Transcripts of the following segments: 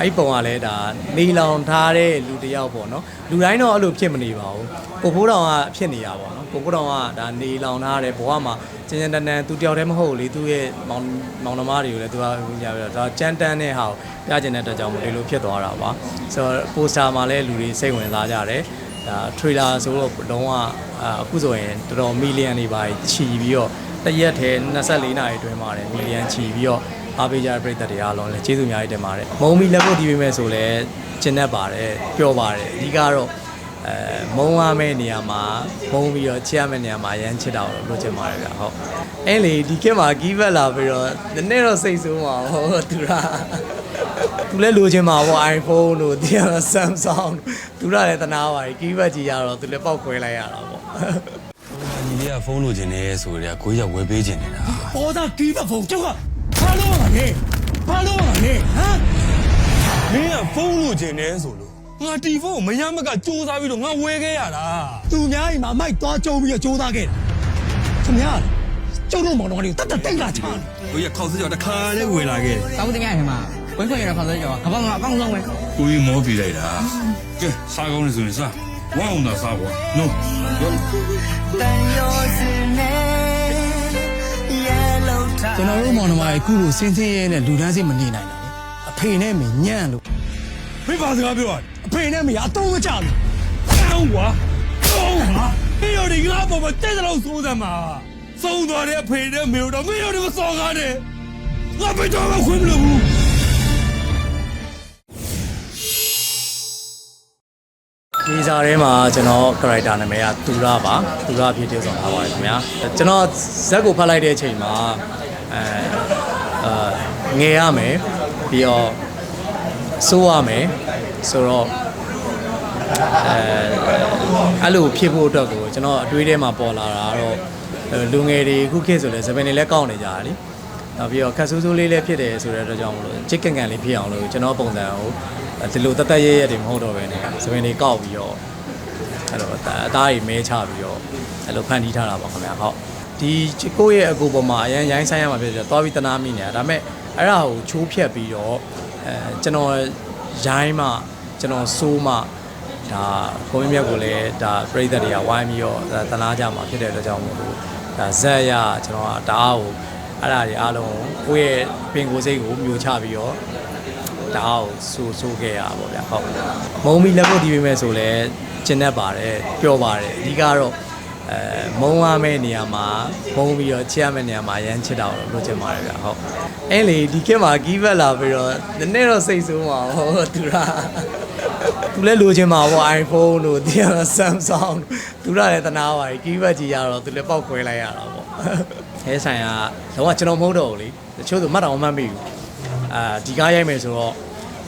အဲ့ပုံကလည်းဒါနေလောင်ထားတဲ့လူတစ်ယောက်ပေါ့နော်လူတိုင်းတော့အဲ့လိုဖြစ်မနေပါဘူးကိုဖိုးတောင်ကဖြစ်နေတာပေါ့နော်ကိုဖိုးတောင်ကဒါနေလောင်ထားတဲ့ဘဝမှာကျဉ်ကျဉ်တန်တန်သူတယောက်တည်းမဟုတ်လေသူ့ရဲ့မောင်မောင်နှမတွေကိုလည်းသူကဝင်ကြပြီးတော့ဒါကြမ်းတမ်းတဲ့ဟာကိုပြကျင်တဲ့အတွက်ကြောင့်မို့ဒီလိုဖြစ်သွားတာပါဆိုတော့ပိုစတာမှာလည်းလူတွေစိတ်ဝင်စားကြတယ်ဒါ trailer ဆိုတော့လုံးဝအခုဆိုရင်တော်တော်မီလီယံတွေပါချီပြီးတော့တရက်ထဲ24နာရီအတွင်းမှာတယ်မီလီယံချီပြီးတော့ အားပေးကြတဲ့ပရိသတ်တွေအားလုံးလည်းကျေးဇူးအများကြီးတင်ပါတယ်။မုံမီလက်ဖို့တီးပေးမယ်ဆိုလည်းကျင်တတ်ပါတယ်ပျော်ပါတယ်အဓိကတော့အဲမုံရမယ့်နေရာမှာမုံပြီးတော့ချစ်ရမယ့်နေရာမှာရမ်းချစ်တာကိုလုပ်ချင်ပါတယ်ဗျဟုတ်။အဲ့လေဒီခေတ်မှာကီးဘက်လာပြီးတော့နည်းနည်းတော့စိတ်ဆိုးမှာဟုတ်သူလားသူလည်းလိုချင်မှာပေါ့ iPhone လို့ဒီက Samsung သူကလည်းတနာပါတယ်ကီးဘက်ကြီးရတော့သူလည်းပောက်ခွဲလိုက်ရတာပေါ့ညီလေးကဖုန်းလိုချင်တယ်ဆိုကြကိုကြီးကဝယ်ပေးချင်နေတာပေါ်သားတီးတဲ့ဖုန်းကျောက်က ဘာလို့ရလဲဘာလို့ရလဲဟမ်မင်းကဖုန်းလိုချင်တယ်ဆိုလို့ငါတီဖုန်းကိုမရမကစူးစမ်းပြီးတော့ငါဝယ်ခဲ့ရတာသူများအိမ်မှာမိုက်သွားကြုံပြီးတော့ကြိုးစားခဲ့တာခင်ဗျာကျုပ်တို့မောင်တော်ကလေးကိုတတ်တတ်တိတ်လာချာကိုကြီးကခောက်စကြောတခါလေးဝယ်လာခဲ့တယ်တောင်းတင်ရဟင်မှာဝင်းခွင့်ရတဲ့ခေါင်းစကြောကဘာမှအကောင်းဆုံးပဲကိုကြီးမောပြလိုက်တာကဲစားကောင်းလို့ဆိုရင်စားဝမ်းအောင်သာစားကွာနော်ရော ကျွန်တော်တို့မောင်နှမရဲ့ခုလိုစင်းစင်းရဲနဲ့လူတန်းစိတ်မနေနိုင်တာလေအဖေနဲ့မညံ့လို့မင်းဘာစကားပြောရလဲအဖေနဲ့မရအတော့မကြဘူးတောင်းကွာတောင်းကွာမင်းတို့ဒီငါ့ပေါ်မှာတဲ့တဲ့လို့စိုးစမ်းမှာသုံးသွားတဲ့အဖေနဲ့မေတို့မင်းတို့ကစော်ကားတယ်ငါဘယ်တော့မှခွင့်မလို့ဘူးဒီစာထဲမှာကျွန်တော် character နာမည်ကသူရပါသူရဖြစ်တည်ဆောင်ထားပါတယ်ခင်ဗျာကျွန်တော်ဇက်ကိုဖတ်လိုက်တဲ့အချိန်မှာ အဲအာငယ်ရမယ်ပြီးတော့စိုးရမယ်ဆိုတော့အဲအဲ့လိုဖြစ်ဖို့အတွက်ကိုကျွန်တော်အတွေးထဲမှာပေါ်လာတာကတော့အဲလူငယ်တွေခုခေတ်ဆိုလဲဇပင်တွေလည်းကောက်နေကြတာလीနောက်ပြီးတော့ခက်ဆူးဆူးလေးလည်းဖြစ်တယ်ဆိုတဲ့အတွက်ကြောင့်မလို့ချစ်ကန်ကန်လေးဖြစ်အောင်လို့ကျွန်တော်ပုံစံကိုဒီလိုတတ်တတ်ရဲရဲတွေမဟုတ်တော့ဘဲねဇပင်တွေကောက်ပြီးတော့အဲ့လိုအသားအသားကြီးမဲချပြီးတော့အဲ့လိုဖန်တီးထားတာပါခင်ဗျာဟုတ် ဒီကိုယ့်ရဲ့အကူပေါ်မှာအရင်ရိုင်းဆိုင်ရမှာဖြစ်တယ်သွားပြီးတနာမိနေတာဒါပေမဲ့အဲ့ဒါကိုချိုးဖြတ်ပြီးတော့အဲကျွန်တော်ရိုင်းမှကျွန်တော်စိုးမှဒါကိုမင်းမြတ်ကိုလည်းဒါပြိသက်တွေကဝိုင်းပြီးတော့ဒါတနာကြမှာဖြစ်တဲ့အတွက်ကြောင့်မို့လို့ဒါဇက်ရကျွန်တော်ကဒါအားကိုအဲ့ဒါတွေအားလုံးကိုယ့်ရဲ့ပင်ကိုယ်စိတ်ကိုမျိုးချပြီးတော့ဒါအောင်ဆူဆူခဲ့ရပါဗျာဟုတ်မုံမီလက်ဖို့တီးပေးမယ်ဆိုလဲကျင်တတ်ပါတယ်ပျော်ပါတယ်အဓိကတော့ အဲမုံရမယ့်နေရာမှာမုံပြီးတော့ချစ်ရမယ့်နေရာမှာရမ်းချစ်တာကိုလုပ်ချင်ပါတယ်ဗျာဟုတ်အဲ့လေဒီခေတ်မှာကီးဘက်လာပြီးတော့နည်းနည်းတော့စိတ်ဆိုးမှာဟုတ်သူကသူလည်းလိုချင်မှာပေါ့ iPhone လို့ဒီက Samsung သူကလည်းတနာပါတယ်ကီးဘက်ကြီးရတော့သူလည်းပောက်ခွဲလိုက်ရတာပေါ့ဟဲဆိုင်ကတော့ကျွန်တော်မဟုတ်တော့ဘူးလေတချို့ဆိုမှတ်တော်မှတ်မိဘူးအာဒီကားရိုက်မယ်ဆိုတော့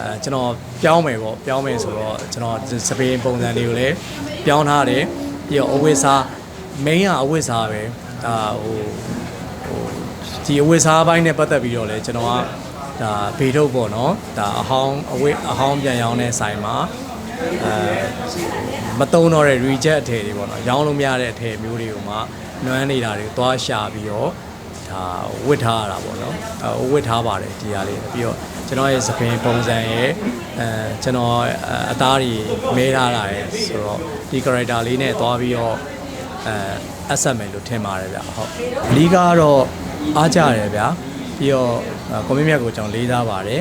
အဲကျွန်တော်ပြောင်းမယ်ပေါ့ပြောင်းမယ်ဆိုတော့ကျွန်တော်စပင်းပုံစံလေးကိုလည်းပြောင်းထားတယ်ပြီးတော့အဝိစား main ကအဝိစားပဲဒါဟိုဟိုဒီအဝိစားဘိုင်းနဲ့ပတ်သက်ပြီးတော့လည်းကျွန်တော်ကဒါဘေထုတ်ပေါ့နော်ဒါအဟောင်းအဝိအဟောင်းပြန်ရောင်းတဲ့ဆိုင်မှာအဲမတုံးတော့တဲ့ reject အထည်တွေပေါ့နော်ရောင်းလို့မရတဲ့အထည်မျိုးတွေကိုမှနွမ်းနေတာတွေသွားရှာပြီးတော့ဒါဝစ်ထားရတာပေါ့နော်အဲဝစ်ထားပါတယ်ဒီဟာလေးပြီးတော့ကျွန်တော်ရဲ့သပင်ပုံစံရဲ့အဲကျွန်တော်အသားတွေမဲထားတာရဲ့ဆိုတော့ဒီ character လေးနဲ့သွားပြီးတော့ အဲအဆက်မယ်လို့ထင်ပါတယ်ဗျဟုတ်အလီကတော့အားကြတယ်ဗျပြီးတော့ကွန်မန့်မြတ်ကိုကျွန်တော်လေးစားပါတယ်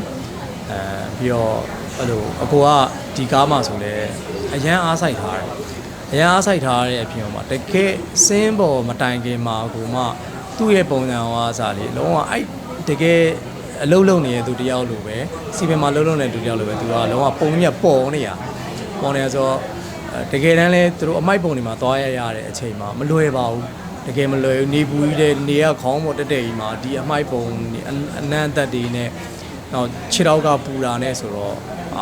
အဲပြီးတော့အဲ့လိုအကိုကဒီကားမှဆိုလဲအရန်အားဆိုင်ထားတယ်အရန်အားဆိုင်ထားတဲ့အပြင်မှာတကယ်စင်းပေါ်မတိုင်ခင်မှာကိုမှသူ့ရဲ့ပုံစံဟောအစားလေးလုံးဝအဲ့တကယ်အလုံးလုံးနေတဲ့သူတယောက်လိုပဲစီပင်မှာလုံးလုံးနေတဲ့သူတယောက်လိုပဲသူကလုံးဝပုံမြတ်ပေါ်နေရပေါ်နေဆိုတော့ တကယ်တမ်းလဲသူတို့အမိုက်ပုံတွေမှာသွားရရတဲ့အချိန်မှာမလွယ်ပါဘူးတကယ်မလွယ်ဘူးနေပူကြီးတဲ့နေရခေါင်းပေါ်တက်တက်ကြီးမှာဒီအမိုက်ပုံအနမ်းသက်တွေနဲ့တော့ခြေထောက်ကပူတာနဲ့ဆိုတော့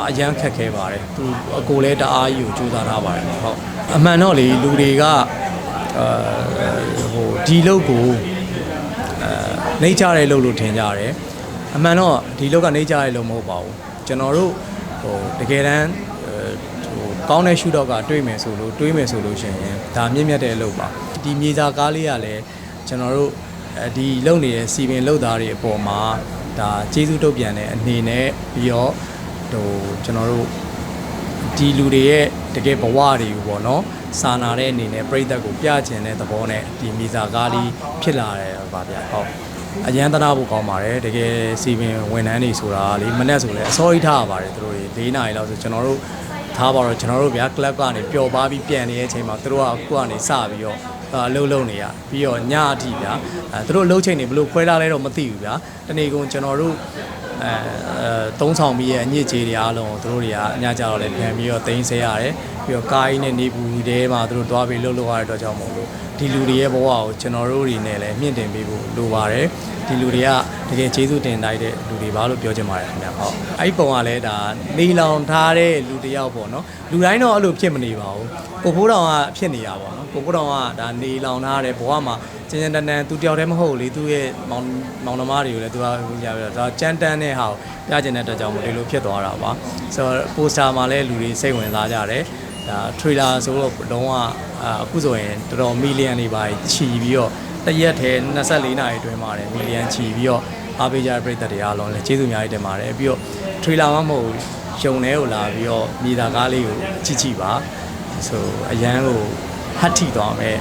အရန်ခက်ခဲပါတယ်သူအကိုလည်းတအားကြီးကိုကြိုးစားထားပါတယ်ဟုတ်အမှန်တော့လေလူတွေကအဲဟိုဒီလောက်ကိုနှိမ့်ကြတဲ့လို့လို့ထင်ကြတယ်အမှန်တော့ဒီလောက်ကနှိမ့်ကြတဲ့လို့မဟုတ်ပါဘူးကျွန်တော်တို့ဟိုတကယ်တမ်းဟို ကောင်းတဲ့ရှုတော့ကတွေးမယ်ဆိုလို့တွေးမယ်ဆိုလို့ရှိရင်ဒါမြင့်မြတ်တဲ့အလုပ်ပါဒီမြေစာကားလေးကလည်းကျွန်တော်တို့ဒီလုံနေတဲ့စီပင်လုံသားတွေအပေါ်မှာဒါကျေးဇူးတုတ်ပြန်တဲ့အနေနဲ့ပြီးတော့ဟိုကျွန်တော်တို့ဒီလူတွေရဲ့တကယ်ဘဝတွေကိုပေါ့နော်စာနာတဲ့အနေနဲ့ပြိသက်ကိုပြချင်တဲ့သဘောနဲ့ဒီမီဇာကားလေးဖြစ်လာတယ်ပါဗျာဟုတ်အရန်တနာဖို့ကောင်းပါတယ်တကယ်စီပင်ဝန်ထမ်းတွေဆိုတာလေမနေ့ဆိုလဲအစောကြီးထားရပါတယ်သူတို့တွေ၄နာရီလောက်ဆိုကျွန်တော်တို့ ထားပါတော့ကျွန်တော်တို့ဗျာကလပ်ကနေပျော်ပါပြီးပြန်နေတဲ့အချိန်မှာသူတို့ကအခုကနေစပြီးတော့အလုံးလုံးနေရပြီးတော့ညအထိဗျာအဲသူတို့အလုပ်ချိန်တွေဘယ်လိုခွဲထားလဲတော့မသိဘူးဗျာတနေ့ကုန်ကျွန်တော်တို့အဲအဲသုံးဆောင်ပြီးရဲ့အညစ်အကြေးတွေအားလုံးကိုသူတို့တွေကအများကြတော့လည်းပြန်ပြီးတော့တင်းဆဲရတယ်ပြီးတော့ကားကြီးနဲ့နေပူတဲမှာသူတို့တွားပြီးလှုပ်လှုပ်ရတဲ့အတွက်ကြောင့်မို့လို့ဒီလူတွေရဲ့ဘဝကိုကျွန်တော်တို့တွေနဲ့လည်းမြင့်တင်ပေးဖို့လိုပါတယ်ဒီလူတွေကတကယ်ကျေးဇူးတင်တိုက်တဲ့လူတွေပါလို့ပြောချင်ပါတယ်ခင်ဗျာဟုတ်အဲ့ဒီပုံကလည်းဒါနေလောင်ထားတဲ့လူတစ်ယောက်ပေါ့နော်လူတိုင်းတော့အဲ့လိုဖြစ်မနေပါဘူးကိုဖိုးတော်ကဖြစ်နေတာပေါ့နော်ကိုဖိုးတော်ကဒါနေလောင်ထားတဲ့ဘဝမှာကျဉ်ကျဉ်တန်တန်သူတယောက်တည်းမဟုတ်ဘူးလေသူ့ရဲ့မောင်မောင်နှမတွေကိုလည်းသူကဟိုကြပြီးတော့ဒါကြမ်းတမ်းတဲ့ဟာကိုပြချင်တဲ့အတွက်ကြောင့်မို့ဒီလိုဖြစ်သွားတာပါဆိုတော့ပိုစတာမှာလည်းလူတွေစိတ်ဝင်စားကြတယ် ဒါ trailer ဆိုတော့လုံးဝအခုဆိုရင်တော်တော်မီလီယံတွေပါချီပြီးတော့တရက်ထဲ24နာရီအတွင်းမှာတယ်မီလီယံချီပြီးတော့အားပေးကြတဲ့ပရိသတ်တွေအားလုံးလည်းကျေးဇူးအများကြီးတင်ပါတယ်ပြီးတော့ trailer မှမဟုတ်ရုံထဲကိုလာပြီးတော့မြေသားကားလေးကိုကြည့်ကြည့်ပါဆိုအရန်ကိုဟတ်ထိသွားမယ်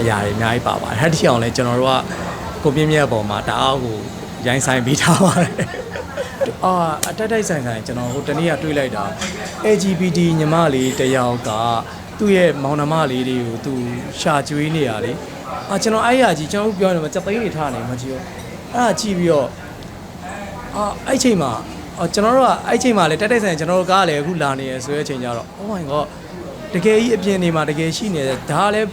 အရာတွေအများကြီးပါပါတယ်ဟတ်ထိအောင်လဲကျွန်တော်တို့ကကိုပြင်းမြတ်အပေါ်မှာတအားကိုရိုင်းဆိုင်ပေးထားပါတယ် အာအတက်တိုက်ဆိုင်ဆိုင်ကျွန်တော်ဟိုတနေ့ကတွေးလိုက်တာ LGBT ညီမလေးတယောက်ကသူ့ရဲ့မောင်နှမလေးတွေကိုသူရှာကျွေးနေရလေအာကျွန်တော်အဲ့ရကြီးကျွန်တော်တို့ပြောနေမှာစက်သိန်းတွေထားနေမှာကြီးရောအဲ့ဒါကြည့်ပြီးတော့အာအဲ့ချိန်မှာအော်ကျွန်တော်တို့ကအဲ့ချိန်မှာလေတက်တက်ဆန်ကျွန်တော်တို့ကားလည်းအခုလာနေရဆိုတဲ့အချိန်ကျတော့ oh my god တကယ်ကြီးအပြင်နေမှာတကယ်ရှိနေတယ်ဒါလည်း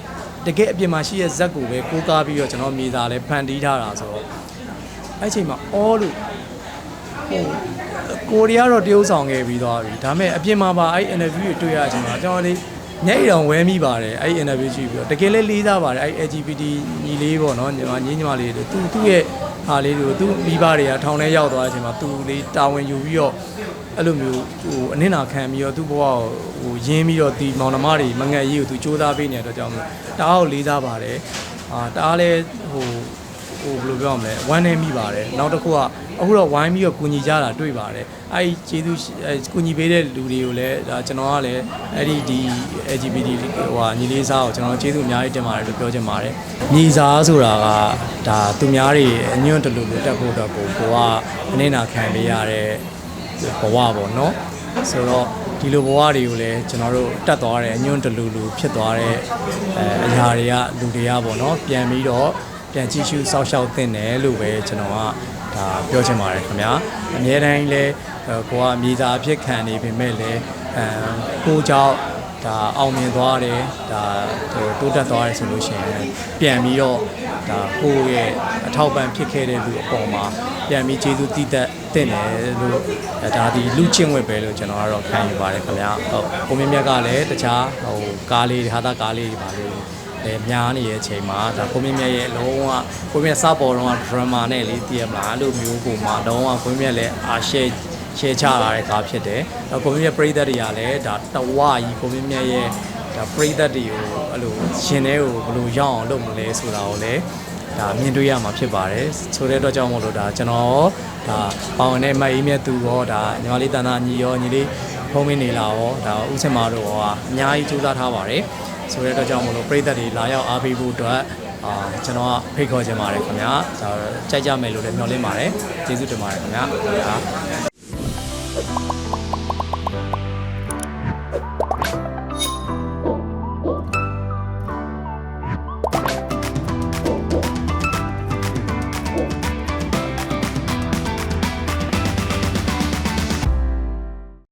တကယ်အပြင်မှာရှိရဲ့ဇက်ကိုပဲကိုးကားပြီးတော့ကျွန်တော်မြေသားလည်းဖန်တီးထားတာဆိုတော့အဲ့ချိန်မှာအော်လို့ ဟိုကိုရီးယားတော့တရုပ်ဆောင်ခဲ့ပြီးသွားပြီဒါပေမဲ့အပြင်မှာပါအဲ့ interview တွေတွေ့ရချိန်မှာကျွန်တော်လေးညအိတောင်ဝဲမိပါတယ်အဲ့ interview ကြည့်ပြီးတော့တကယ်လည်းလေးစားပါတယ်အဲ့ LGBT ညီလေးပေါ့နော်ညီမညီညီမလေးတွေသူသူ့ရဲ့ဟာလေးတွေကိုသူ့မိဘတွေကထောင်ထဲရောက်သွားတဲ့အချိန်မှာသူလေးတာဝန်ယူပြီးတော့အဲ့လိုမျိုးဟိုအနစ်နာခံပြီးတော့သူ့ဘဝကိုဟိုရင်းပြီးတော့ဒီမောင်နှမတွေမငတ်ရေးကိုသူစူးစမ်းပေးနေတဲ့အတွက်ကြောင့်မို့တအားကိုလေးစားပါတယ်အာတအားလည်းဟိုဟိုဘယ်လိုပြောရမလဲဝမ်းနေမိပါတယ်နောက်တစ်ခုက အခုတော့ဝိုင်းပြီးတော့ကူညီကြတာတွေ့ပါတယ်အဲ့ဒီကျေးဇူးရှိအဲကူညီပေးတဲ့လူတွေကိုလည်းဒါကျွန်တော်ကလည်းအဲ့ဒီဒီ LGBT ဟိုဟာညီလေးစားကိုကျွန်တော်ကျေးဇူးအများကြီးတင်ပါတယ်လို့ပြောချင်ပါတယ်ညီစားဆိုတာကဒါသူများတွေအညွန့်တလူလူတက်ဖို့အတွက်ကိုကိုကအနစ်နာခံပေးရတဲ့ဘဝပေါ့နော်ဆိုတော့ဒီလိုဘဝတွေကိုလည်းကျွန်တော်တို့တက်သွားတဲ့အညွန့်တလူလူဖြစ်သွားတဲ့အဲအရာတွေကလူတွေကပေါ့နော်ပြန်ပြီးတော့ပြန်ကြည့်ရှုစောက်ရှောက်သင့်တယ်လို့ပဲကျွန်တော်က ဒါပြောချင်ပါတယ်ခင်ဗျာအများတိုင်းလဲအဲကိုကအမြေသားအဖြစ်ခံနေပေမဲ့လည်းအဲကိုကြောင့်ဒါအောင်မြင်သွားတယ်ဒါဟိုတိုးတက်သွားတယ်ဆိုလို့ရှိရင်ပြန်ပြီးတော့ဒါကိုရဲ့အထောက်ပံ့ဖြစ်ခဲ့တဲ့လူအပေါ်မှာပြန်ပြီးကျေးဇူးတည်သက်သင့်တယ်လို့အဲဒါဒီလူချင်းဝက်ပဲလို့ကျွန်တော်ကတော့ခံယူပါတယ်ခင်ဗျာဟုတ်ကိုမင်းမြတ်ကလည်းတခြားဟိုကားလေးဟာတာကားလေးတွေပါလို့ လည်းများနေတဲ့အချိန်မှာဒါကိုမြင့်မြတ်ရဲ့လုံးဝကိုမြင့်စပေါ်တော့ဒရမာနဲ့လေးတည်ရမလားအဲ့လိုမျိုးကိုမှလုံးဝကိုမြင့်လည်းအာရှယ်ရှယ်ချလာတဲ့ကားဖြစ်တယ်။တော့ကိုမြင့်မြတ်ပရိသတ်တွေကလည်းဒါတဝကြီးကိုမြင့်မြတ်ရဲ့ဒါပရိသတ်တွေကိုအဲ့လိုရှင်တဲ့ကိုဘယ်လိုရောက်အောင်လုပ်မလဲဆိုတာကိုလည်းဒါမြင်တွေ့ရမှာဖြစ်ပါတယ်ဆိုတဲ့အတွက်ကြောင့်မို့လို့ဒါကျွန်တော်ဒါပေါဝင်တဲ့မတ်အေးမြတ်သူရောဒါညီမလေးတန်တာညီရောညီလေးဖုံးမင်းနေလာရောဒါဥစင်မာတို့ရောအများကြီးကြိုးစားထားပါတယ် ဆိုတဲ့အတွက်ကြောင့်မလို့ပြည်သက်တွေလာရောက်အားပေးဖို့အတွက်အာကျွန်တော်ကဖိတ်ခေါ်ချင်ပါတယ်ခင်ဗျာဒါကြိုက်ကြမယ်လို့လည်းမျှော်လင့်ပါတယ်ကျေးဇူးတင်ပါတယ်ခင်ဗျာ